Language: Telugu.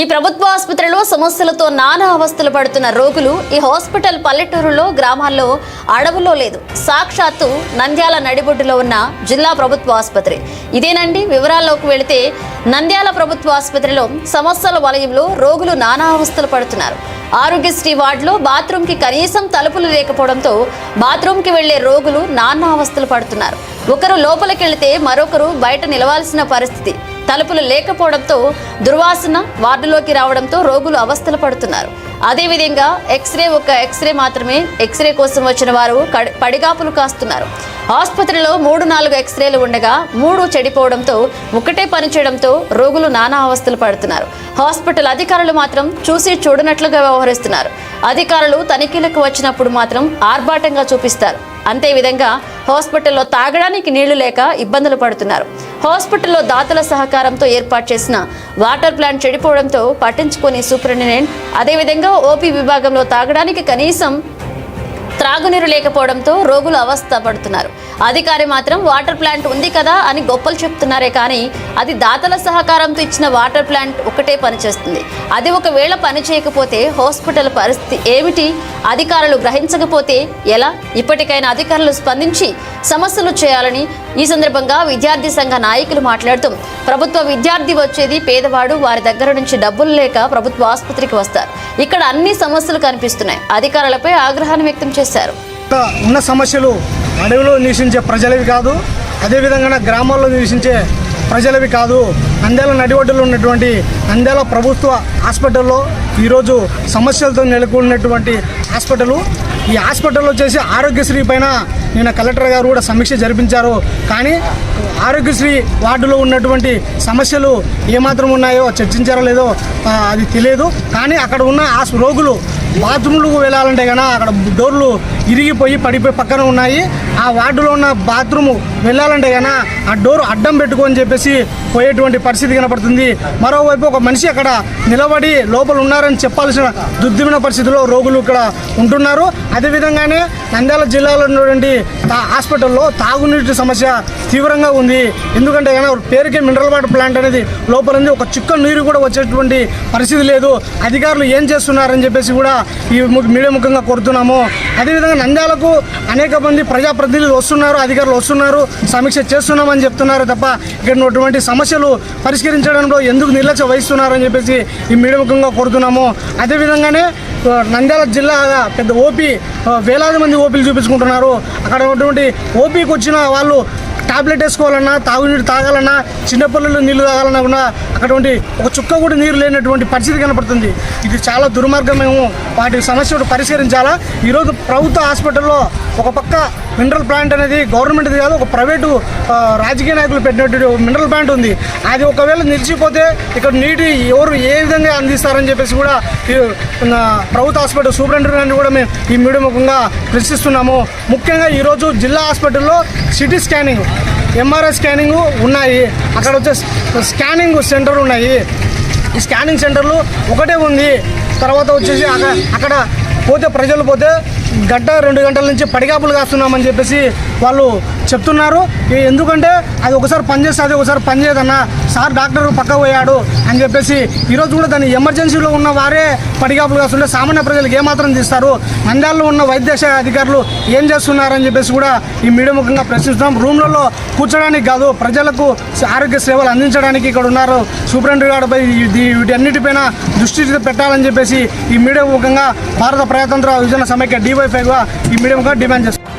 ఈ ప్రభుత్వ ఆసుపత్రిలో సమస్యలతో నానా అవస్థలు పడుతున్న రోగులు ఈ హాస్పిటల్ పల్లెటూరులో గ్రామాల్లో అడవుల్లో లేదు. సాక్షాత్తు నంద్యాల నడిబొడ్డులో ఉన్న జిల్లా ప్రభుత్వ ఆసుపత్రి. ఇదేనండి వివరాల్లోకి వెళితే నంద్యాల ప్రభుత్వ ఆసుపత్రిలో సమస్యల వలయంలో రోగులు నానా అవస్థలు పడుతున్నారు. ఆరోగ్యశ్రీ వార్డులో బాత్రూంకి కనీసం తలుపులు లేకపోవడంతో బాత్రూంకి వెళ్ళే రోగులు నానా అవస్థలు పడుతున్నారు. ఒకరు లోపలికి వెళితే మరొకరు బయట నిలవాల్సిన పరిస్థితి. తలుపులు లేకపోవడంతో దుర్వాసన వార్డులోకి రావడంతో రోగులు అవస్థలు పడుతున్నారు. అదేవిధంగా ఎక్స్రే ఒక ఎక్స్రే మాత్రమే ఎక్స్రే కోసం వచ్చిన వారు కడి- పడిగాపులు కాస్తున్నారు. ఆసుపత్రిలో మూడు నాలుగు ఎక్స్రేలు ఉండగా మూడు చెడిపోవడంతో ఒకటే పని చేయడంతో రోగులు నానా అవస్థలు పడుతున్నారు. హాస్పిటల్ అధికారులు మాత్రం చూసి చూడనట్లుగా వ్యవహరిస్తున్నారు. అధికారులు తనిఖీలకు వచ్చినప్పుడు మాత్రం ఆర్భాటంగా చూపిస్తారు. అంతే విధంగా హాస్పిటల్లో తాగడానికి నీళ్ళు లేక ఇబ్బందులు పడుతున్నారు. హాస్పిటల్లో దాతల సహకారంతో ఏర్పాటు చేసిన వాటర్ ప్లాంట్ చెడిపోవడంతో పట్టించుకొని సూపరింటెండెంట్ అదేవిధంగా ఓపీ విభాగంలో తాగడానికి కనీసం త్రాగునీరు లేకపోవడంతో రోగులు అవస్థ పడుతున్నారు అధికారి మాత్రం వాటర్ ప్లాంట్ ఉంది కదా అని గొప్పలు చెప్తున్నారే కానీ అది దాతల సహకారంతో ఇచ్చిన వాటర్ ప్లాంట్ ఒకటే పనిచేస్తుంది. అది ఒకవేళ పని చేయకపోతే హాస్పిటల్ పరిస్థితి ఏమిటి? అధికారులు గ్రహించకపోతే ఎలా? ఇప్పటికైనా అధికారులు స్పందించి సమస్యలు చేయాలని ఈ సందర్భంగా విద్యార్థి సంఘ నాయకులు మాట్లాడుతూ ప్రభుత్వ విద్యార్థి వచ్చేది పేదవాడు వారి దగ్గర నుంచి డబ్బులు లేక ప్రభుత్వ ఆసుపత్రికి వస్తారు. ఇక్కడ అన్ని సమస్యలు కనిపిస్తున్నాయి. అధికారులపై ఆగ్రహాన్ని వ్యక్తం చేశారు. ఉన్న సమస్యలు అడవిలో నివసించే ప్రజలవి కాదు అదేవిధంగా గ్రామాల్లో నివసించే ప్రజలవి కాదు. నంద్యాల నడిఒడ్డులో ఉన్నటువంటి నంద్యాల ప్రభుత్వ హాస్పిటల్లో ఈరోజు సమస్యలతో నెలకొన్నటువంటి హాస్పిటల్ ఈ హాస్పిటల్లో వచ్చేసి ఆరోగ్యశ్రీ పైన నిన్న కలెక్టర్ గారు కూడా సమీక్ష జరిపించారు. కానీ ఆరోగ్యశ్రీ వార్డులో ఉన్నటువంటి సమస్యలు ఏమాత్రం ఉన్నాయో చర్చించారో లేదో అది తెలియదు. కానీ అక్కడ ఉన్న ఆ రోగులు బాత్రూమ్లకు వెళ్ళాలంటే కన్నా అక్కడ డోర్లు ఇరిగిపోయి పడిపోయి పక్కన ఉన్నాయి. ఆ వార్డులో ఉన్న బాత్రూమ్ వెళ్ళాలంటే కన్నా ఆ డోర్ అడ్డం పెట్టుకొని చెప్పేసి పోయేటువంటి పరిస్థితి కనపడుతుంది. మరోవైపు ఒక మనిషి అక్కడ నిలబడి లోపల ఉన్నారని చెప్పాల్సిన దుద్దిమిన పరిస్థితిలో రోగులు ఇక్కడ ఉంటున్నారు. అదేవిధంగానే నంద్యాల జిల్లాలో ఉన్నటువంటి హాస్పిటల్లో తాగునీటి సమస్య తీవ్రంగా ఉంది. ఎందుకంటే ఏమైనా పేరుకి మినరల్ వాటర్ ప్లాంట్ అనేది లోపల ఉంది ఒక చుక్క నీరు కూడా వచ్చేటువంటి పరిస్థితి లేదు. అధికారులు ఏం చేస్తున్నారని చెప్పేసి కూడా ఈ మీడియా ముఖంగా కోరుతున్నాము. అదేవిధంగా నంద్యాలకు అనేక మంది ప్రజాప్రతినిధులు వస్తున్నారు అధికారులు వస్తున్నారు సమీక్ష చేస్తున్నామని చెప్తున్నారు తప్ప ఇక్కడ ఉన్నటువంటి సమస్యలు పరిష్కరించడంలో ఎందుకు నిర్లక్ష్య వహిస్తున్నారని చెప్పేసి ఈ మీడియా ముఖంగా కోరుతున్నాము. అదేవిధంగానే నంద్యాల జిల్లా పెద్ద ఓపీ వేలాది మంది ఓపీలు చూపించుకుంటున్నారు. అక్కడ ఉన్నటువంటి ఓపీకి వచ్చిన వాళ్ళు టాబ్లెట్ వేసుకోవాలన్నా తాగునీరు తాగాలన్నా చిన్నపిల్లలు నీళ్ళు తాగాలన్నా కూడా అటువంటి ఒక చుక్క కూడా నీరు లేనటువంటి పరిస్థితి కనపడుతుంది. ఇది చాలా దుర్మార్గం మేము వాటి సమస్య పరిష్కరించాలా? ఈరోజు ప్రభుత్వ హాస్పిటల్లో ఒక పక్క మినరల్ ప్లాంట్ అనేది గవర్నమెంట్ కాదు ఒక ప్రైవేటు రాజకీయ నాయకులు పెట్టినటువంటి మినరల్ ప్లాంట్ ఉంది. అది ఒకవేళ నిలిచిపోతే ఇక్కడ నీటి ఎవరు ఏ విధంగా అందిస్తారని చెప్పేసి కూడా ఈ, ప్రభుత్వ హాస్పిటల్ సూపరింటెండెంట్ కూడా మేము ఈ మీడియా ముఖంగా ప్రశ్నిస్తున్నాము. ముఖ్యంగా ఈరోజు జిల్లా హాస్పిటల్లో సిటీ స్కానింగ్ ఎంఆర్ఐ స్కానింగ్ ఉన్నాయి. అక్కడ వచ్చే స్కానింగ్ సెంటర్ ఉన్నాయి. ఈ స్కానింగ్ సెంటర్లు ఒకటే ఉంది. తర్వాత వచ్చేసి అక్కడ అక్కడ పోతే ప్రజలు పోతే గంట రెండు గంటల నుంచి పడిగాపులు కాస్తున్నామని చెప్పేసి వాళ్ళు చెప్తున్నారు. ఎందుకంటే అది ఒకసారి పనిచేస్తుంది ఒకసారి పనిచేయదన్న సార్ డాక్టర్ పక్క పోయాడు అని చెప్పేసి ఈరోజు కూడా దాన్ని ఎమర్జెన్సీలో ఉన్న వారే పడిగాపులు కాస్తుంటే సామాన్య ప్రజలకు ఏమాత్రం తీస్తారు? మందాల్లో ఉన్న వైద్య అధికారులు ఏం చేస్తున్నారని చెప్పేసి కూడా ఈ మీడియా ముఖంగా ప్రశ్నిస్తున్నాం. రూమ్లలో కూర్చోడానికి కాదు ప్రజలకు ఆరోగ్య సేవలు అందించడానికి ఇక్కడ ఉన్నారు. సూపరింటెండెంట్ గారిపై వీటన్నిటిపైన దృష్టి పెట్టాలని చెప్పేసి ఈ మీడియా ముఖంగా భారత ప్రజాతంత్ర విభజన సమైక్య డివై ఈ మీడియా ముఖంగా డిమాండ్ చేస్తున్నారు